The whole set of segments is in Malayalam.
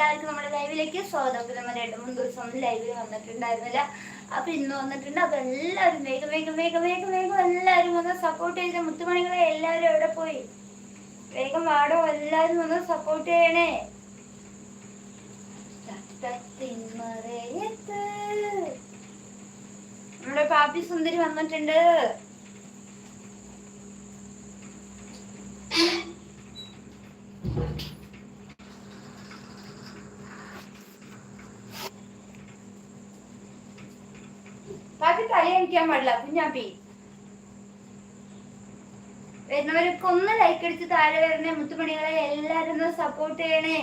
എല്ലാവർക്കും നമ്മുടെ ലൈവിലേക്ക് സ്വാഗതം. നമ്മൾ രണ്ട് മൂന്ന് ദിവസം ലൈവിൽ വന്നിട്ടുണ്ടായിരുന്നില്ല. അപ്പൊ ഇന്ന് വന്നിട്ടുണ്ട്. അപ്പൊ എല്ലാവരും വേഗം വേഗം വേഗം വേഗം വേഗം എല്ലാവരും വന്ന് സപ്പോർട്ട് ചെയ്ത മുത്തുമണികളെ എല്ലാവരും എവിടെ പോയി? വേഗം വാടോ. എല്ലാവരും വന്ന് സപ്പോർട്ട് ചെയ്യണേ. നമ്മുടെ പാപ്പി സുന്ദരി വന്നിട്ടുണ്ട്. പാടില്ല അപ്പൊ പാടില്ല കുഞ്ഞാപ്പി വരുന്നവരൊക്കെ ഒന്ന് ലൈക്ക് അടിച്ച് താഴെ വരുന്ന മുത്തുമണികളെ എല്ലാരും ഒന്ന് സപ്പോർട്ട് ചെയ്യണേ.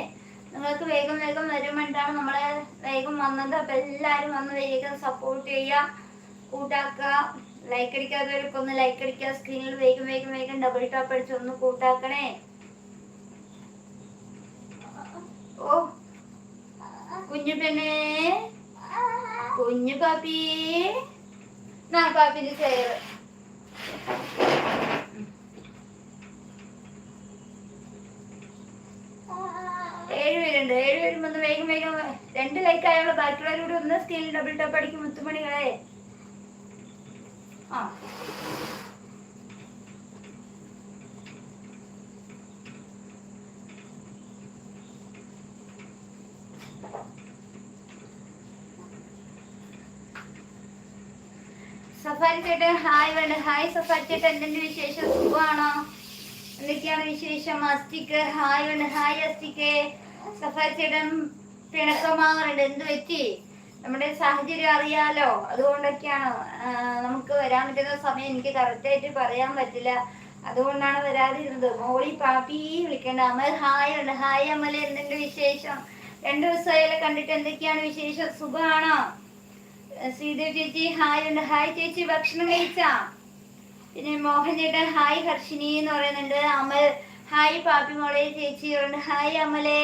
നിങ്ങൾക്ക് വേഗം വേഗം വരുമ്പോണ്ടാണ് നമ്മളെ വേഗം വന്നത്? അപ്പൊ എല്ലാരും വന്ന് വേഗം സപ്പോർട്ട് ചെയ്യുക. കൂട്ടാക്കുക. ലൈക്ക് അടിക്കാത്തവരൊക്കെ ഒന്ന് ലൈക്ക് അടിക്കുക. സ്ക്രീനിൽ വേഗം വേഗം വേഗം ഡബിൾ ടാപ്പ് അടിച്ച് ഒന്ന് കൂട്ടാക്കണേ. ഓ. കുഞ്ഞു പെണ്ണേ. കുഞ്ഞു പാപ്പി. നാ പാപ്പിന്റെ ചെയർ ഏഴ് പേരുണ്ട് ഏഴ് പേരും വന്ന് വേഗം വേഗം രണ്ട് ലൈക്ക് ആയുള്ള ബാക്കിയുള്ളവരോട് ഒന്ന് സ്റ്റീൽ ഡബിൾ ടോപ്പ് അടിക്കും മുത്തുമണികളെ. ആ സഫാരി ചേട്ടൻ ഹായ് വേണ്ട. ഹായ് സഫാരി ചേട്ടൻ എന്തെങ്കിലും വിശേഷം? സുഖമാണോ? എന്തൊക്കെയാണ് വിശേഷം? അസ്റ്റിക്ക് ഹായ് വേണ്ട. ഹായ് അസ്റ്റിക്ക് സഫാരി ചേട്ടൻ പിണക്കമാറുണ്ട് എന്ത് പറ്റി? നമ്മുടെ സാഹചര്യം അറിയാലോ. അതുകൊണ്ടൊക്കെയാണ് നമുക്ക് വരാൻ പറ്റുന്ന സമയം എനിക്ക് കറക്റ്റായിട്ട് പറയാൻ പറ്റില്ല. അതുകൊണ്ടാണ് വരാതിരുന്നത്. മോളി പാപ്പി വിളിക്കേണ്ട. അമൽ ഹായ് ഉണ്ട് ഹായ് അമൽ എന്തുണ്ട് വിശേഷം? രണ്ടു ദിവസമായാലും കണ്ടിട്ട്. എന്തൊക്കെയാണ് വിശേഷം? സുഖമാണോ? ശ്രീദേവ് ചേച്ചി ഹായ് ഉണ്ട്. ഹായ് ചേച്ചി ഭക്ഷണം കഴിച്ചാ? പിന്നെ മോഹൻ ചേട്ടൻ ഹായ് ഹർഷിനി എന്ന് പറയുന്നുണ്ട്. അമൽ ഹായ് പാപ്പി മോളെ ചേച്ചി ഉണ്ട് ഹായ് അമലെ.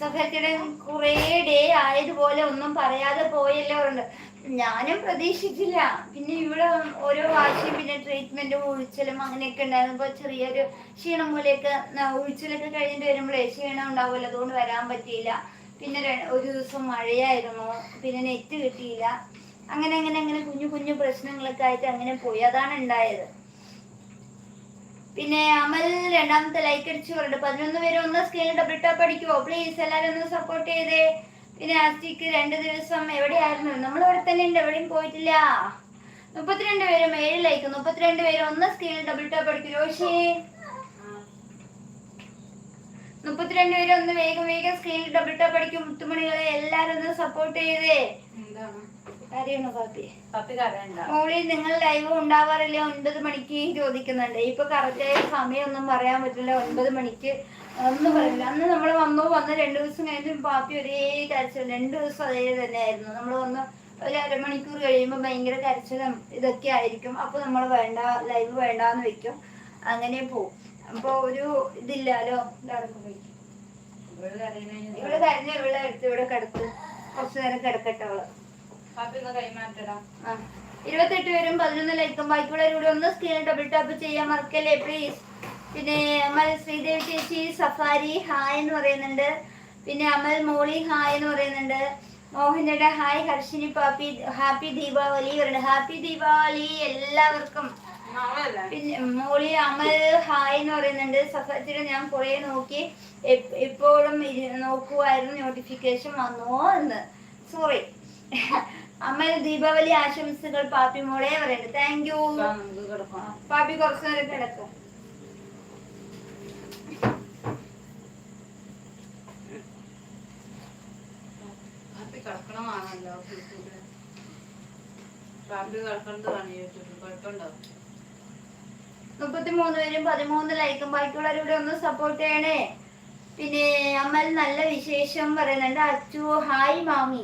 സഫേച്ചേട്ടൻ കുറേ ഡേ ആയതുപോലെ ഒന്നും പറയാതെ പോയല്ലോ ഉണ്ട് ഞാനും പ്രതീക്ഷിച്ചില്ല. പിന്നെ ഇവിടെ ഓരോ വാശിയും പിന്നെ ട്രീറ്റ്മെന്റും ഒഴിച്ചലും അങ്ങനെയൊക്കെ ഉണ്ടായിരുന്നപ്പോ ചെറിയൊരു ക്ഷീണം പോലെയൊക്കെ ഒഴിച്ചലൊക്കെ കഴിഞ്ഞിട്ട് വരുമ്പോഴേ ക്ഷീണം ഉണ്ടാവുമല്ലോ. അതുകൊണ്ട് വരാൻ പറ്റിയില്ല. പിന്നെ ഒരു ദിവസം മഴയായിരുന്നു. പിന്നെ നെറ്റ് കിട്ടിയില്ല. അങ്ങനെ അങ്ങനെ അങ്ങനെ കുഞ്ഞു കുഞ്ഞു പ്രശ്നങ്ങളൊക്കെ ആയിട്ട് അങ്ങനെ പോയി. അതാണ് ഉണ്ടായത് പിന്നെ അമൽ രണ്ടാമത്തെ ലൈക്ക് അടിച്ചു പറഞ്ഞു പതിനൊന്ന് പേര് ഒന്ന് സ്കെയിൽ ഡബിൾ ടാപ്പ് അടിക്കുവോ? പ്ലീസ് എല്ലാവരും ഒന്ന് സപ്പോർട്ട് ചെയ്തേ. പിന്നെ ആസ്റ്റിക്ക് രണ്ട് ദിവസം എവിടെയായിരുന്നു? നമ്മൾ ഇവിടെ തന്നെ ഉണ്ട്. എവിടെയും പോയിട്ടില്ല. മുപ്പത്തിരണ്ട് പേരും ഏഴ് ലൈക്ക് മുപ്പത്തിരണ്ട് പേര് ഒന്ന് സ്കെയിൽ ഡബിൾ ടാപ്പ് അടിക്കും. രോഷി. മുപ്പത്തിരണ്ട് പേര് ഒന്ന് വേഗം വേഗം സ്ക്രീനിൽ ഡബിൾ ടാപ്പ് അടിക്കും. മുത്തുമണികളെ എല്ലാരും ഒന്ന് സപ്പോർട്ട് ചെയ്തേ. കാര്യമാണോ പാപ്പി? മോളി നിങ്ങൾ ലൈവ് ഉണ്ടാവാറില്ല? ഒൻപത് മണിക്ക് ചോദിക്കുന്നുണ്ട്. ഇപ്പൊ കറക്റ്റ് ആയ സമയമൊന്നും പറയാൻ പറ്റില്ല. ഒൻപത് മണിക്ക് ഒന്നും പറയില്ല. അന്ന് നമ്മൾ വന്നു. വന്ന് രണ്ടു ദിവസം കഴിഞ്ഞു പാപ്പി ഒരേ കരച്ചിൽ രണ്ടു ദിവസം അതേ തന്നെയായിരുന്നു. നമ്മൾ വന്ന് ഒരു അരമണിക്കൂർ കഴിയുമ്പോൾ ഭയങ്കര കരച്ചിലും ഇതൊക്കെ ആയിരിക്കും. അപ്പൊ നമ്മൾ വേണ്ട ലൈവ് വേണ്ടാന്ന് വെക്കും. അങ്ങനെ പോവും. അപ്പൊ ഒരു ഇതില്ലാലോ? ഇതാർക്കും പോയി. ഇവൾ കരഞ്ഞ ഇവിടെ എടുത്ത് ഇവിടെ കിടത്ത് കുറച്ചു നേരം കിടക്കട്ടെ അവൾ. ഇരുപത്തെട്ട് പേരും പതിനൊന്ന് ലൈക്കും. ബാക്കിയുള്ളവരൂടെ ഒന്ന് സ്ക്രീൻ ഡബിൾ ടാപ്പ് ചെയ്യാൻ മറക്കല്ലേ പ്ലീസ് പിന്നെ അമൽ ശ്രീദേവി ചേച്ചി സഫാരി ഹായ് എന്ന് പറയുന്നുണ്ട്. പിന്നെ അമൽ മോളി ഹായ് എന്ന് പറയുന്നുണ്ട്. മോഹൻയുടെ ഹായ്. ഹർഷിനി പാപ്പി ഹാപ്പി ദീപാവലി പറയുന്നുണ്ട് ഹാപ്പി ദീപാവലി എല്ലാവർക്കും. പിന്നെ മോളി അമൽ ഹായ് എന്ന് പറയുന്നുണ്ട്. സഫത്തിൽ ഞാൻ കുറെ നോക്കി. എപ്- എപ്പോഴും നോക്കുവായിരുന്നു. നോക്കുമായിരുന്നു നോട്ടിഫിക്കേഷൻ വന്നോ എന്ന്. സോറി അമൽ ദീപാവലി ആശംസകൾ പാപ്പി മോളെ പറയുന്നത് താങ്ക് യു പാപ്പി കുറച്ചു നേരം കിടക്കും. കിടക്കണമാണല്ലോ പാപ്പി കിടക്കണത് പണിയിട്ടുണ്ട് കുഴപ്പമുണ്ടോ? മുപ്പത്തിമൂന്ന് പേരും പതിമൂന്ന് ലൈക്കും ബാക്കിയുള്ളവരുടെ ഒന്ന് സപ്പോർട്ട് ചെയ്യണേ. പിന്നെ അമ്മൽ നല്ല വിശേഷം പറയുന്നുണ്ട്. അച്ചു ഹായ് മാമി.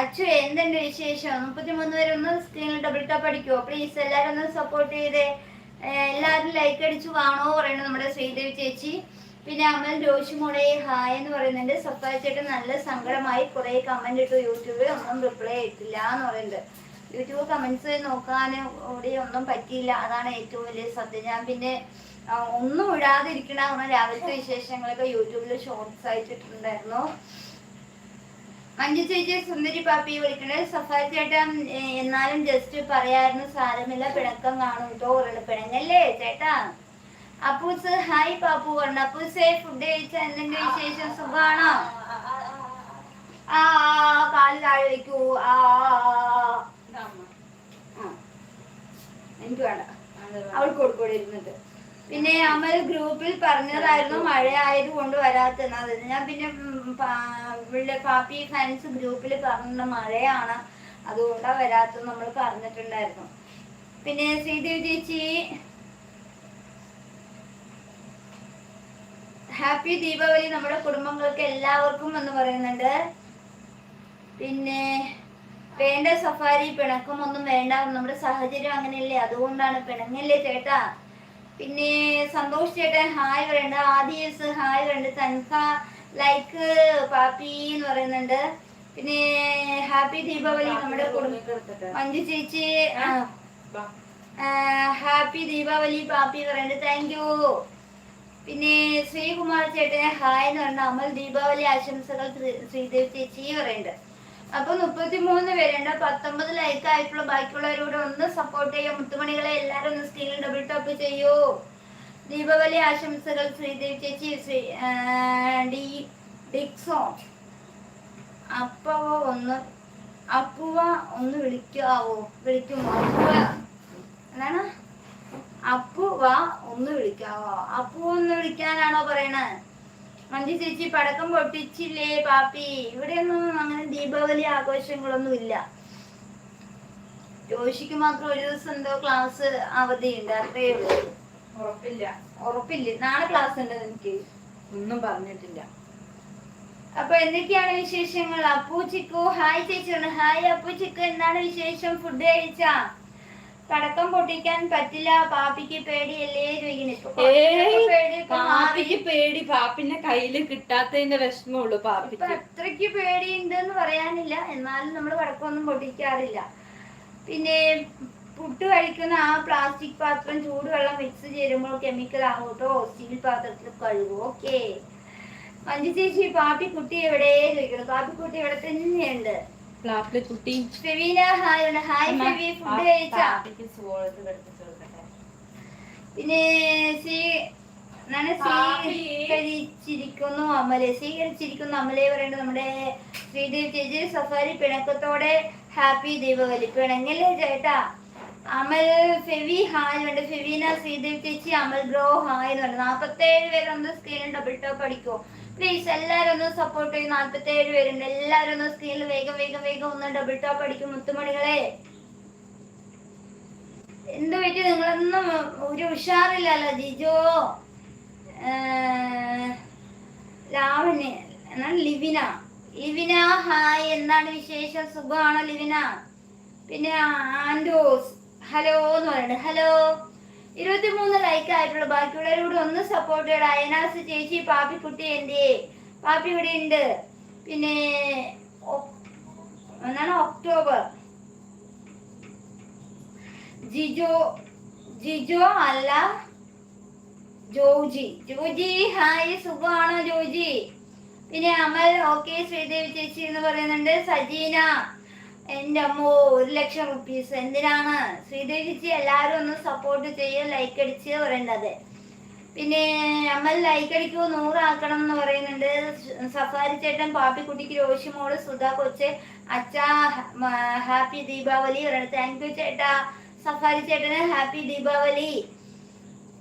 അച്ചു എന്തുണ്ട് വിശേഷം? മുപ്പത്തിമൂന്ന് പേരൊന്ന് സ്ക്രീനിൽ ഡബിൾ ടാപ്പ് അടിക്കുമോ പ്ലീസ് എല്ലാവരും ഒന്ന് സപ്പോർട്ട് ചെയ്തേ. എല്ലാവരും ലൈക്ക് അടിച്ചു വാണോ പറയുന്നത് നമ്മുടെ ശ്രീദേവി ചേച്ചി. പിന്നെ അമൽ രോഷി മോളെ ഹായ് എന്ന് പറയുന്നുണ്ട്. സഫായി ചേട്ടൻ നല്ല സങ്കടമായി കുറെ കമന്റ് ഇട്ടു. യൂട്യൂബിൽ ഒന്നും റിപ്ലൈ ആയിട്ടില്ല എന്ന് പറയുന്നുണ്ട്. യൂട്യൂബ് കമന്റ്സ് നോക്കാൻ ഇവിടെ ഒന്നും പറ്റിയില്ല. അതാണ് ഏറ്റവും വലിയ സത്യം. ഞാൻ പിന്നെ ഒന്നും ഇടാതിരിക്കണ രാവിലത്തെ വിശേഷങ്ങളൊക്കെ യൂട്യൂബിൽ ഷോർട്സ് ആയിട്ട് ഇട്ടിട്ടുണ്ടായിരുന്നു. മഞ്ജു ചേച്ചി സുന്ദരി പാപ്പി വിളിക്കണേ. സഫാരി ചേട്ടൻ എന്നാലും ജസ്റ്റ് പറയായിരുന്നു സാരമില്ല പിണക്കം കാണും കേട്ടോ ഉരുള പിണങ്ങല്ലേ ചേട്ടാ? അപ്പൂസ് ഹായ് പാപ്പു പറഞ്ഞു. അപ്പൂസേ ഫുഡ് കഴിച്ച എന്തെങ്കിലും വിശേഷം? സുഖാണോ? ആ കാലിൽ ആ ഇതമ്മ. ആ. എനിക്ക് വേണ്ട. അവൾക്ക് കൊടുക്കൂടിയിരുന്നിട്ട് പിന്നെ അമ്മ ഗ്രൂപ്പിൽ പറഞ്ഞതായിരുന്നു മഴ ആയത് കൊണ്ട് വരാത്തത് ഞാൻ പിന്നെ ഇവിടെ പാപ്പി ഫാൻസ് ഗ്രൂപ്പിൽ പറഞ്ഞ മഴയാണ് അതുകൊണ്ടാ വരാത്തത് നമ്മൾ പറഞ്ഞിട്ടുണ്ടായിരുന്നു. പിന്നെ ശ്രീദേവി ചേച്ചി ഹാപ്പി ദീപാവലി നമ്മുടെ കുടുംബങ്ങൾക്ക് എല്ലാവർക്കും എന്ന് പറയുന്നുണ്ട്. പിന്നെ വേണ്ട സഫാരി പിണക്കം ഒന്നും വേണ്ട നമ്മുടെ സാഹചര്യം അങ്ങനെയല്ലേ? അതുകൊണ്ടാണ് പിണങ്ങല്ലേ ചേട്ടാ. പിന്നെ സന്തോഷ് ചേട്ടൻ ഹായ് പറയുന്നുണ്ട് ആദിയസ് ഹായ് പറയുന്നുണ്ട് തൻക ലൈക്ക് പാപ്പി എന്ന് പറയുന്നുണ്ട്. പിന്നെ ഹാപ്പി ദീപാവലി നമ്മുടെ. മഞ്ജു ചേച്ചി. ഹാപ്പി ദീപാവലി പാപ്പി പറയുന്നുണ്ട് താങ്ക് യു പിന്നെ ശ്രീകുമാർ ചേട്ടനെ ഹായ് എന്ന് പറഞ്ഞ അമൽ ദീപാവലി ആശംസകൾ ശ്രീ- ശ്രീദേവ് ചേച്ചി പറയുന്നുണ്ട് അപ്പൊ മുപ്പത്തി മൂന്ന് പേരുണ്ട്. പത്തൊമ്പത് ലൈക്ക് ആയിട്ടുള്ള ബാക്കിയുള്ളവരോട് ഒന്ന് സപ്പോർട്ട് ചെയ്യാം. മുത്തുമണികളെ എല്ലാരും ഒന്ന് സ്ക്രീനിൽ ഡബിൾ ടോപ്പ് ചെയ്യൂ. ദീപാവലി ആശംസകൾ ശ്രീദേവി ചേച്ചി ശ്രീ ആ, ബിഗ് ഡിക്സോ. അപ്പവ ഒന്ന് അപ്പുവ ഒന്ന് വിളിക്കാവോ? വിളിക്കുമോ? അപ്പുവ എന്താണ്? അപ്പുവ ഒന്ന് വിളിക്കാവോ? അപ്പുവ ഒന്ന് വിളിക്കാനാണോ പറയണേ? മഞ്ജു ചേച്ചി പടക്കം പൊട്ടിച്ചില്ലേ പാപ്പി? ഇവിടെയൊന്നും അങ്ങനെ ദീപാവലി ആഘോഷങ്ങളൊന്നും ഇല്ല ജോഷിക്ക് മാത്രം ഒരു ദിവസം എന്തോ ക്ലാസ് അവധിയുണ്ട് അത്രേ ഉള്ളൂ. ഉറപ്പില്ല. ഉറപ്പില്ല. നാളെ ക്ലാസ് ഉണ്ട് എനിക്ക് ഒന്നും പറഞ്ഞിട്ടില്ല. അപ്പൊ എന്തൊക്കെയാണ് വിശേഷങ്ങൾ? അപ്പൂ ചിക്കു ഹായ് ചേച്ചി ഹായ് അപ്പൂ ചിക്കു എന്താണ് വിശേഷം? ഫുഡ് കഴിച്ചാ? പടക്കം പൊട്ടിക്കാൻ പറ്റില്ല പാപ്പിക്ക് മാറി. പാപ്പിക്ക് പേടി പാപ്പിന്റെ കയ്യിൽ കിട്ടാത്തതിന്റെ വിഷമമുള്ളൂ പാപ്പി അത്രയ്ക്ക് പേടി ഉണ്ട് എന്ന് പറയാനില്ല എന്നാലും നമ്മൾ പടക്കമൊന്നും പൊട്ടിക്കാറില്ല. പിന്നെ പുട്ട് കഴിക്കുന്ന ആ പ്ലാസ്റ്റിക് പാത്രം ചൂടുവെള്ളം മിക്സ് ചേരുമ്പോൾ കെമിക്കൽ ആകും സ്റ്റീൽ പാത്രത്തിൽ കഴുകും ഓക്കെ മഞ്ജു ചേച്ചി പാപ്പി കുട്ടി എവിടെ? ചോദിക്കണം പാപ്പി കുട്ടി ഇവിടെ തന്നെയുണ്ട്. പ്ലാപ്പിലെ കുട്ടി. പിന്നെ. സ്വീകരിച്ചിരിക്കുന്നു അമലെ. സ്വീകരിച്ചിരിക്കുന്നു അമലെ പറയുന്നത് നമ്മുടെ ശ്രീദേവ് ചേച്ചി. സഫാരി പിണക്കത്തോടെ ഹാപ്പി ദീപാവലി. പിണങ്ങല്ലേ ചേട്ടാ? അമൽ ഫെവി ഹായ് ഉണ്ട് ഫെവീന ശ്രീദേവ് ചേച്ചി അമൽ ഗ്രോ ഹായ് എന്ന് പറഞ്ഞു നാൽപ്പത്തേഴ് പേരൊന്ന് സ്ക്രീനിൽ ഡബിൾ ടോപ്പ് അടിക്കോ പ്ലീസ് എല്ലാവരും ഒന്ന് സപ്പോർട്ട് ചെയ്യും. നാൽപ്പത്തേഴ് പേരുണ്ട്. എല്ലാവരും ഒന്ന് സ്ക്രീനിൽ വേഗം വേഗം വേഗം ഒന്ന് ഡബിൾ ടോപ്പ് അടിക്കും മുത്തുമണികളെ. എന്ത് പറ്റി? നിങ്ങളൊന്നും ഒരു ഉഷാറില്ലല്ലോ ജിജോ? ലാവണ്യ എന്നാണ് ലിവിന. ലിവിന ഹായ്. എന്താണ് വിശേഷം? സുഖമാണോ ലിവിന? പിന്നെ ആൻഡോസ് ഹലോ എന്ന് പറയുന്നുണ്ട്. ഹലോ. ഇരുപത്തിമൂന്ന് ലൈക്ക് ആയിട്ടുള്ള ബാക്കിയുള്ളവരോട് ഒന്ന് സപ്പോർട്ട് ചെയ്യണം അയനാസ് ചേച്ചി പാപ്പിക്കുട്ടി എന്റെ. പാപ്പി ഇവിടെ ഉണ്ട്. പിന്നെ ഒന്നാണ് ഒക്ടോബർ? ജിജോ ജിജോ അല്ല ജോജി. ജോജി ഹായ് സുഖമാണോ ജോജി? പിന്നെ അമൽ ഓക്കെ ശ്രീദേവി ചേച്ചി എന്ന് പറയുന്നുണ്ട്. സജീന എന്റെ അമ്മോ ഒരു ലക്ഷം റുപ്പീസ്. എന്തിനാണ്? ശ്രീദേവിജി എല്ലാവരും ഒന്ന് സപ്പോർട്ട് ചെയ്യുക ലൈക്ക് അടിച്ച് പറയേണ്ടത് പിന്നെ നമ്മൾ ലൈക്ക് അടിക്കൂ നൂറാക്കണം എന്ന് പറയുന്നുണ്ട്. സഫാരി ചേട്ടൻ പാപ്പിക്കുട്ടിക്ക് രോഷിമോൾ സുധ കൊച്ച് അച്ഛാ ഹാപ്പി ദീപാവലി പറയുന്നത് താങ്ക് യു ചേട്ടാ. സഫാരി ചേട്ടന് ഹാപ്പി ദീപാവലി.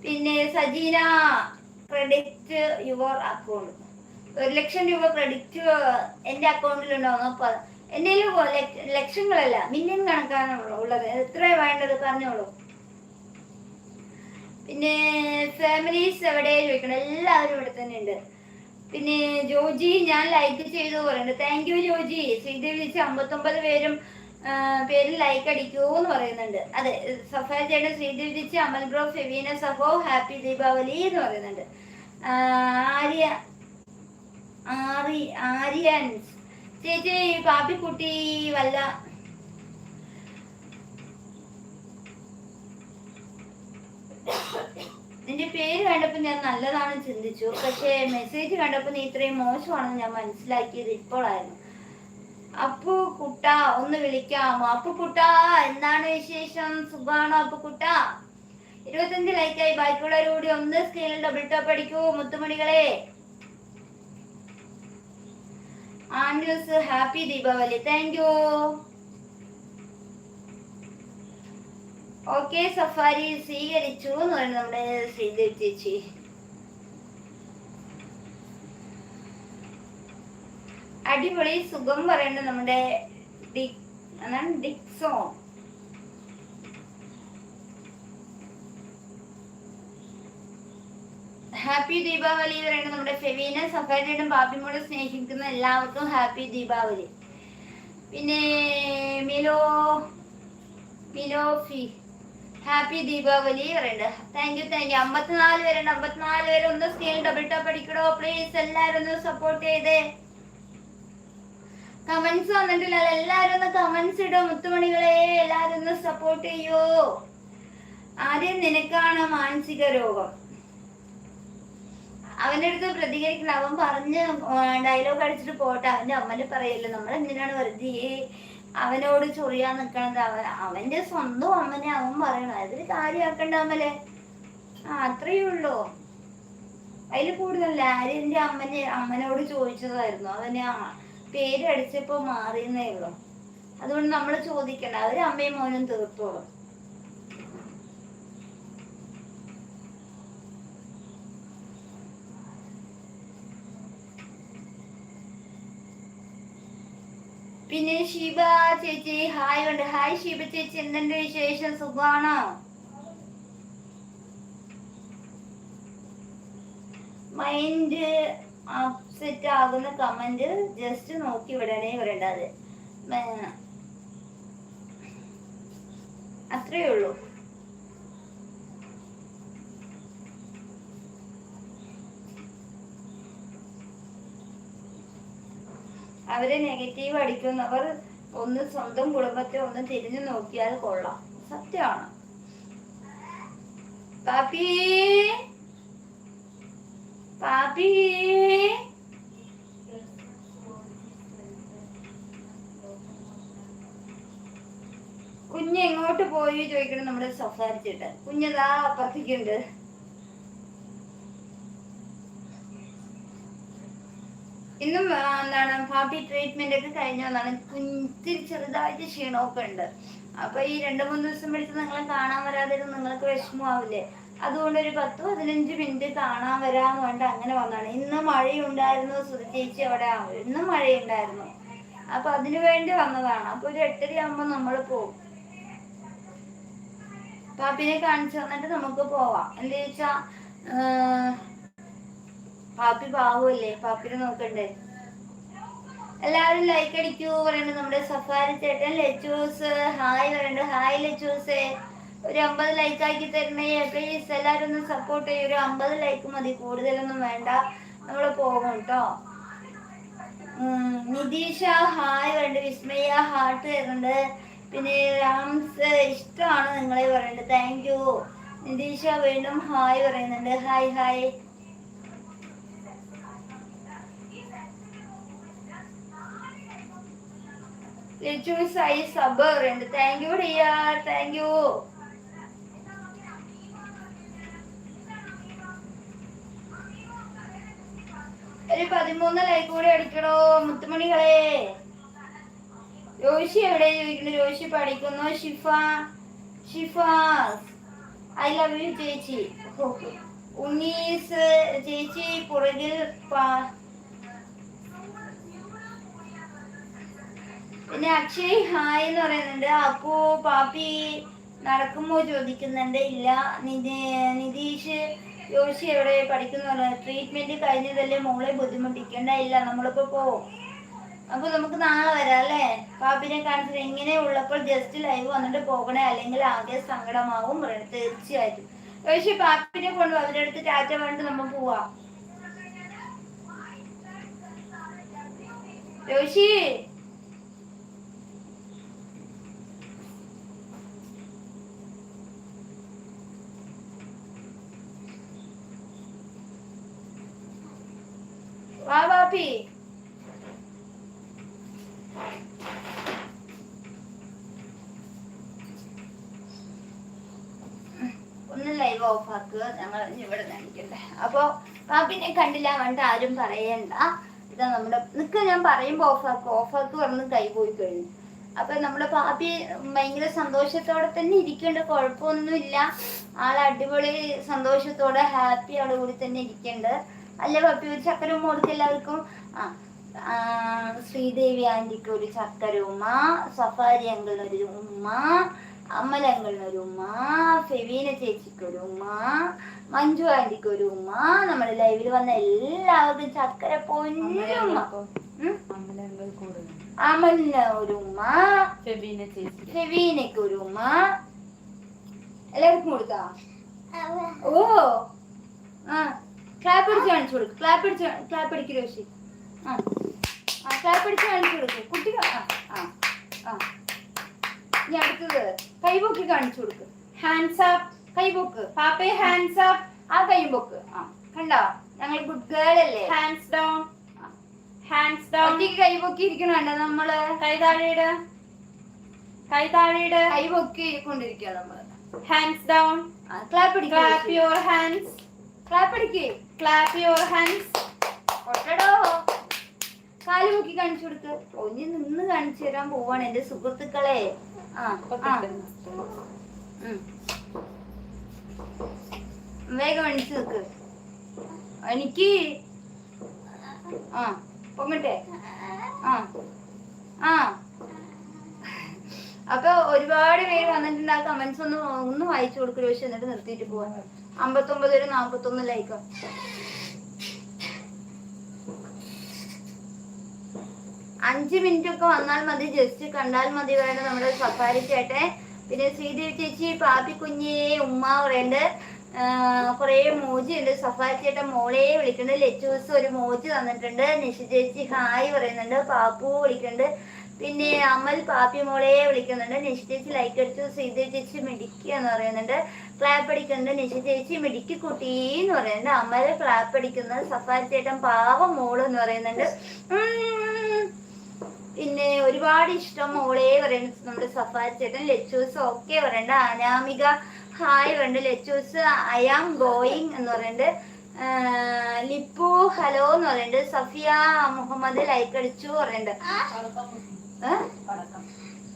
പിന്നെ സജീന ക്രെഡിറ്റ് യുവർ അക്കൗണ്ട് ഒരു ലക്ഷം രൂപ ക്രെഡിറ്റ് എന്റെ അക്കൗണ്ടിലുണ്ടാവും എന്റെ ലക്ഷങ്ങളല്ല മില്യൺ കണക്കാണ് ഉള്ളത്. എത്ര വേണ്ടത് പറഞ്ഞോളൂ. പിന്നെ ഫാമിലീസ് എവിടെ ചോദിക്കണം എല്ലാവരും ഇവിടെ തന്നെ ഉണ്ട്. പിന്നെ ജോജി ഞാൻ ലൈക്ക് ചെയ്തു പറയുന്നുണ്ട് താങ്ക് യു ജോജി. ശ്രീദേവി ചേച്ചി അമ്പത്തൊമ്പത് പേരും പേര് ലൈക്ക് അടിക്കൂ എന്ന് പറയുന്നുണ്ട്. അതെ സഫാ ചേട്ടൻ ശ്രീദേവി ചേച്ചി അമൽ ബ്രോ ഫെവീന സഫോ ഹാപ്പി ദീപാവലി എന്ന് പറയുന്നുണ്ട്. ആര്യ ആരി ആര്യൻസ്. ചേച്ചി പാപ്പിക്കുട്ടി വല്ല നിന്റെ പേര് കണ്ടപ്പോ ഞാൻ നല്ലതാണെന്ന് ചിന്തിച്ചു. പക്ഷെ മെസ്സേജ് കണ്ടപ്പോ നീ ഇത്രയും മോശമാണെന്ന് ഞാൻ മനസ്സിലാക്കിയത് ഇപ്പോഴായിരുന്നു. അപ്പു കുട്ട ഒന്ന് വിളിക്കാം. അപ്പു കുട്ട എന്താണ് വിശേഷം? സുഖാണോ അപ്പു കുട്ട? ഇരുപത്തഞ്ച് ലൈക്കായി ബാക്കിയുള്ളവരോടി ഒന്ന് സ്ക്രീനിൽ ഡബിൾ ടോപ്പ് അടിക്കൂ മുത്തുമണികളെ. ആൻഡ്യൂസ് happy Deepavali. Thank you okay Safari സ്വീകരിച്ചു എന്ന് പറയുന്നത് നമ്മുടെ ശ്രീദേവ് ചേച്ചി. അടിപൊളി സുഖം പറയുന്നത് നമ്മുടെ ഡിക്സോ ഹാപ്പി ദീപാവലി പറയുന്നത് നമ്മുടെ ഫെവീനെ സഫാരിയുടെ പാപ്പിമോട് സ്നേഹിക്കുന്ന എല്ലാവർക്കും ഹാപ്പി ദീപാവലി പിന്നെ മിലോ മിലോഫി ഹാപ്പി ദീപാവലി പറയുന്നത് താങ്ക് യു താങ്ക് യു അമ്പത്തിനാല് പേരുണ്ട്. അമ്പത്തിനാല് പേര് ഒന്ന് സ്കെയിൽ ഡബിൾ ടോപ്പ് അടിക്കണോ? പ്ലീസ് എല്ലാവരും ഒന്ന് സപ്പോർട്ട് ചെയ്തേ. കമന്റ്സ് വന്നിട്ടില്ല. എല്ലാരും ഒന്ന് കമന്റ്സ് ഇടോ. മുത്തുമണികളെ എല്ലാരും ഒന്ന് സപ്പോർട്ട് ചെയ്യോ. ആദ്യം നിനക്കാണ് മാനസിക രോഗം. അവന്റെ അടുത്ത് പ്രതികരിക്കണം അവൻ പറഞ്ഞ് ഡയലോഗ് അടിച്ചിട്ട് പോട്ടെ. അവന്റെ അമ്മന് പറയല്ലോ നമ്മൾ എന്തിനാണ് വെറുതെ അവനോട് ചൊറിയാൻ നിക്കണത്? അവൻ അവന്റെ സ്വന്തം അമ്മനെ അവൻ പറയണം. അതിൽ കാര്യമാക്കണ്ട അമ്മലെ. ആ അത്രയേ ഉള്ളൂ. അതിൽ കൂടുതലല്ല ആര്യന്റെ അമ്മനെ അമ്മനോട് ചോദിച്ചതായിരുന്നു. അവന് ആ പേര് അടിച്ചപ്പോ മാറിയെന്നേ ഉള്ളൂ. അതുകൊണ്ട് നമ്മൾ ചോദിക്കണ്ട. അവർ അമ്മയും മോനും തീർത്തോളും. പിന്നെ ഷീബ ചേച്ചി ഹായ് ഉണ്ട്. ഹായ് ഷീബ ചേച്ചി എന്തെന്റെ വിശേഷം? സുഖാണോ മൈൻഡ് അപ്സെറ്റ് ആകുന്ന കമന്റ് ജസ്റ്റ് നോക്കി വിടണേ വരേണ്ടത് അത്രയേ ഉള്ളൂ. അവരെ നെഗറ്റീവ് അടിക്കുന്നവർ ഒന്ന് സ്വന്തം കുടുംബത്തെ ഒന്ന് തിരിഞ്ഞു നോക്കിയാൽ കൊള്ളാം. സത്യമാണ്. പാപ്പി. പാപ്പി. കുഞ്ഞ് എങ്ങോട്ട് പോയി ചോദിക്കണം നമ്മുടെ സംസാരിച്ചിട്ട്. കുഞ്ഞതാ അപ്പുറത്തേക്കുണ്ട് ഇന്നും ആ, പാപ്പി ട്രീറ്റ്മെന്റ് ഒക്കെ കഴിഞ്ഞു വന്നാണ് കുഞ്ഞിരി ചെറുതായിട്ട് ക്ഷീണമൊക്കെ ഉണ്ട്. അപ്പൊ ഈ രണ്ടു മൂന്ന് ദിവസം പിടിച്ച് നിങ്ങളെ കാണാൻ വരാതെ നിങ്ങൾക്ക് വിഷമമാവില്ലേ? അതുകൊണ്ട് ഒരു പത്ത് പതിനഞ്ച് മിനിറ്റ് കാണാൻ വരാന്ന് വേണ്ട അങ്ങനെ വന്നാണ് ഇന്ന് മഴയുണ്ടായിരുന്നു സുധി ചേച്ചി അവിടെ ഇന്ന് മഴയുണ്ടായിരുന്നു. അപ്പൊ അതിനു വേണ്ടി വന്നതാണ്. അപ്പൊ ഒരു എട്ടര ആകുമ്പോ നമ്മൾ പോകും പാപ്പിനെ കാണിച്ചു തന്നിട്ട് നമുക്ക് പോവാം. എന്താ ചോദിച്ചാ പാപ്പി പാവല്ലേ? പാപ്പിനെ നോക്കണ്ടേ? എല്ലാവരും ലൈക്ക് അടിക്കൂ പറയുന്നത് നമ്മുടെ സഫാരി ചേട്ടൻ ലച്ചൂസ് ഹായ് പറയുന്നുണ്ട് ഹായ് ലച്ചൂസ് ഒരു അമ്പത് ലൈക്ക് ആക്കി തരണേ. പ്ലീസ് എല്ലാവരും ഒന്ന് സപ്പോർട്ട് ചെയ്യും. ഒരു അമ്പത് ലൈക്ക് മതി. കൂടുതലൊന്നും വേണ്ട. നമ്മൾ പോകും കേട്ടോ. നിതീഷ ഹായ് പറയുന്നുണ്ട് വിസ്മയ ഹാർട്ട് തരുന്നുണ്ട്. പിന്നെ രാംസ് ഇഷ്ടമാണ് നിങ്ങളെ പറയുന്നുണ്ട് താങ്ക് യു നിതീഷ വീണ്ടും ഹായ് പറയുന്നുണ്ട്. ഹായ് ഹായ് ഒരു പതിമൂന്ന് ലൈക്ക് കൂടി അടിക്കണോ മുത്തുമണികളെ? രോഷി എവിടെ? ചോദിക്കുന്നു. രോഷി പഠിക്കുന്നു. Shifa Shifas I love you ചേച്ചി. ഉണ്ണീസ് ചേച്ചി പുറകിൽ പിന്നെ അക്ഷയ് ഹായ് എന്ന് പറയുന്നുണ്ട്. അപ്പോ പാപ്പി നടക്കുമ്പോ ചോദിക്കുന്നുണ്ട്. ഇല്ല. നിതീഷ് ജോഷി എവിടെ പഠിക്കുന്ന ട്രീറ്റ്മെന്റ് കഴിഞ്ഞതല്ലേ മോളെ ബുദ്ധിമുട്ടിക്കേണ്ട? ഇല്ല നമ്മളിപ്പോ പോവും അപ്പൊ നമുക്ക് നാളെ വരാം അല്ലേ? പാപ്പിനെ കാണിച്ചത് എങ്ങനെ ഉള്ളപ്പോൾ ജസ്റ്റ് ലൈവ് വന്നിട്ട് പോകണേ? അല്ലെങ്കിൽ ആകെ സങ്കടമാവും. തീർച്ചയായിട്ടും. യോശി പാപ്പിനെ കൊണ്ട് അവരുടെ അടുത്ത് ടാറ്റ പറഞ്ഞിട്ട് നമ്മൾ പോവാം. യോശി പാപ്പി ഒന്ന് ലൈവ് കണ്ടില്ല വേണ്ട ആരും പറയണ്ട. ഇതാ നമ്മുടെ നിക്ക് ഞാൻ പറയുമ്പോ ഓഫാക്കും ഓഫാക്ക് പറഞ്ഞ് കൈ പോയി കഴിഞ്ഞു. അപ്പൊ നമ്മുടെ പാപ്പി ഭയങ്കര സന്തോഷത്തോടെ തന്നെ ഇരിക്കുന്നുണ്ട്. കുഴപ്പമൊന്നുമില്ല. ആൾ അടിപൊളി സന്തോഷത്തോടെ ഹാപ്പി കൂടി തന്നെ ഇരിക്കുന്നുണ്ട്. അല്ല പപ്പി ഒരു ചക്കര കൊടുത്ത് എല്ലാവർക്കും ആ ശ്രീദേവി ആന്റിക്ക് ഒരു ചക്കര ഉമ്മ സഫാരി അങ്കിളിനൊരു ഉമ്മ അമ്മൽ ഉമ്മ ഫെവീന ചേച്ചിക്ക് ഒരു ഉമ്മ മഞ്ജു ആന്റിക്ക് ഒരു ഉമ്മ നമ്മുടെ ലൈവിൽ വന്ന എല്ലാവർക്കും ചക്കര പൊന്നുമ്മ അമലിന് ഒരു ഉമ്മ ഫെബീന ചേച്ചി ഫെവീനക്ക് ഒരു ഉമ്മ. എല്ലാവർക്കും കൊടുക്കാം ഓ ആ. ക്ലാപ്പ് അടിച്ച് കാണിച്ചു കൊടുക്ക്. ക്ലാപ്പ് അടിച്ച് ക്ലാപ്പ് അടിക്ക് രോഷി ആ. ആ ക്ലാപ്പ് അടിച്ച് കാണിച്ചു കൊടുക്ക്. കുട്ടിക്ക് ആ ആ ആ. ഇനി അടുത്തത് കൈപൊക്കി കാണിച്ചു കൊടുക്ക്. ഹാൻഡ്സ് അപ്പ് കൈപൊക്ക്. പാപ്പേ ഹാൻഡ്സ് അപ്പ് ആ കൈപൊക്ക്. ആ കണ്ടോ? ഞങ്ങൾ ഗുഡ് ഗേൾ അല്ലേ? ഹാൻഡ്സ് ഡൗൺ ഹാൻഡ്സ് ഡൗൺ ഒറ്റയ്ക്ക് കൈപൊക്കി ഇരിക്കണണ്ട നമ്മൾ? കൈ താഴെയിട് കൈ താഴെയിട് കൈപൊക്കി കൊണ്ടിരിക്കുക നമ്മൾ. Hands down clap clap your hands clap അടിക്കേ. Clap your hands ഒട്ടടോ കാൽ പൊക്കി കാണിച്ചു കൊടുത്ത് ഒഞ്ഞി നിന്ന് കാണിച്ചു തരാൻ പോവാണ് എന്റെ സുഹൃത്തുക്കളെ. ആ. വേഗം എണിച്ച് നിക്ക് എനിക്ക് ആ പൊങ്ങട്ടെ. ആ ആ. അപ്പൊ ഒരുപാട് പേര് വന്നിട്ടുണ്ട്. ആ കമന്റ്സ് ഒന്ന് ഒന്ന് വായിച്ചു കൊടുക്കരുത്. പക്ഷെ എന്നിട്ട് നിർത്തിയിട്ട് പോവാ. അമ്പത്തൊമ്പത് ഒരു നാപ്പത്തൊന്ന് ലൈക്ക് അഞ്ച് മിനിറ്റ് ഒക്കെ വന്നാൽ മതി ജസ്റ്റ് കണ്ടാൽ മതി വേണ്ട നമ്മുടെ സഫാരി ചേട്ടെ പിന്നെ ശ്രീദേവി ചേച്ചി പാപ്പി കുഞ്ഞേ ഉമ്മ പറയണ്ട്. കുറേ മോജി ഉണ്ട്. സഫാരി ചേട്ടൻ മോളെ വിളിക്കുന്നുണ്ട് ലച്ചൂസ് ഒരു മോജി തന്നിട്ടുണ്ട്. നിഷ ചേച്ചി ഹായ് പറയുന്നുണ്ട്. പാപ്പു വിളിക്കുന്നുണ്ട് പിന്നെ അമൽ പാപ്പി മോളെ വിളിക്കുന്നുണ്ട്. നിഷ ചേച്ചി ലൈക്ക് അടിച്ചു. ശ്രീദേവി ചേച്ചി മിടിക്കുക എന്ന് പറയുന്നുണ്ട്. ക്ലാപ്പ് നിശ ചേച്ചി മിടിക്ക് കുട്ടി എന്ന് പറയുന്നുണ്ട്. ക്ലാപ്പ് അടിക്കുന്നത് സഫാരി ചേട്ടൻ പാവം മോൾ എന്ന് പറയുന്നുണ്ട്. പിന്നെ ഒരുപാട് ഇഷ്ടം മോളെ പറയുന്നത് നമ്മുടെ സഫാരി ചേട്ടൻ ലച്ചൂസ് ഓക്കെ പറയണ്ട അനാമിക ഹായ് പറയുന്നുണ്ട്. ലച്ചൂസ് ഐ ആം ഗോയിങ് എന്ന് പറയുന്നുണ്ട്. ലിപ്പു ഹലോ എന്ന് പറയുന്നുണ്ട്. സഫിയ മുഹമ്മദ് ലൈക്ക് അടിച്ചു പറയുന്നുണ്ട്?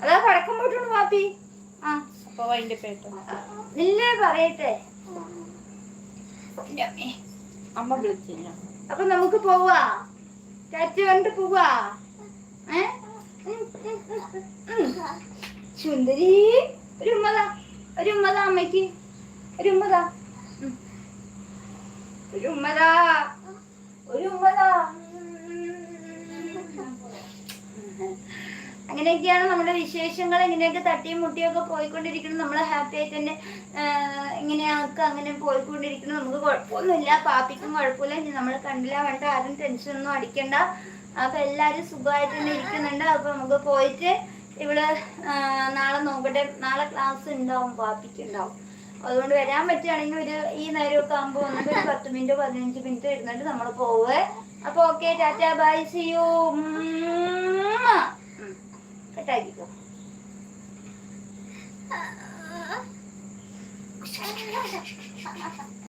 അതാ പടക്കം പോയിട്ടുണ്ട് പാപ്പി. ആ. പറയട്ടെ. അമ്മ വിളിച്ചില്ല. അപ്പൊ നമുക്ക് പോവാ. ചാച്ചി കണ്ടിട്ട് പോവാ. സുന്ദരി ഒരു ഉമ്മതാ ഒരു ഉമ്മതാ അമ്മയ്ക്ക്. ഒരു ഉമ്മതാ ഒരു ഉമ്മതാ ഒരു ഉമ്മതാ അങ്ങനെയൊക്കെയാണ് നമ്മുടെ വിശേഷങ്ങൾ. ഇങ്ങനെയൊക്കെ തട്ടിയും മുട്ടിയൊക്കെ ഒക്കെ പോയിക്കൊണ്ടിരിക്കുന്നത് നമ്മൾ ഹാപ്പി ആയിട്ട് തന്നെ ഇങ്ങനെയൊക്കെ അങ്ങനെ പോയിക്കൊണ്ടിരിക്കുന്നത് നമുക്ക് കുഴപ്പമൊന്നുമില്ല. പാപ്പിക്കും കുഴപ്പമില്ല. നമ്മൾ കണ്ടില്ല വേണ്ട ആരും ടെൻഷനൊന്നും അടിക്കണ്ട. അപ്പൊ എല്ലാരും സുഖമായിട്ട് തന്നെ ഇരിക്കുന്നുണ്ട്. അപ്പൊ നമുക്ക് പോയിട്ട് ഇവിടെ നാളെ നോക്കട്ടെ. നാളെ ക്ലാസ് ഉണ്ടാവും പാപ്പിക്ക് ഉണ്ടാവും. അതുകൊണ്ട് വരാൻ പറ്റുകയാണെങ്കിൽ ഒരു ഈ നേരമൊക്കെ ആകുമ്പോൾ വന്നിട്ട് ഒരു പത്ത് മിനിറ്റ് പതിനഞ്ച് മിനിറ്റ് ഇരുന്നിട്ട് നമ്മൾ പോവേ അപ്പൊ okay tata. Bye see you এটাই দিব Ha ha ha ha ha ha.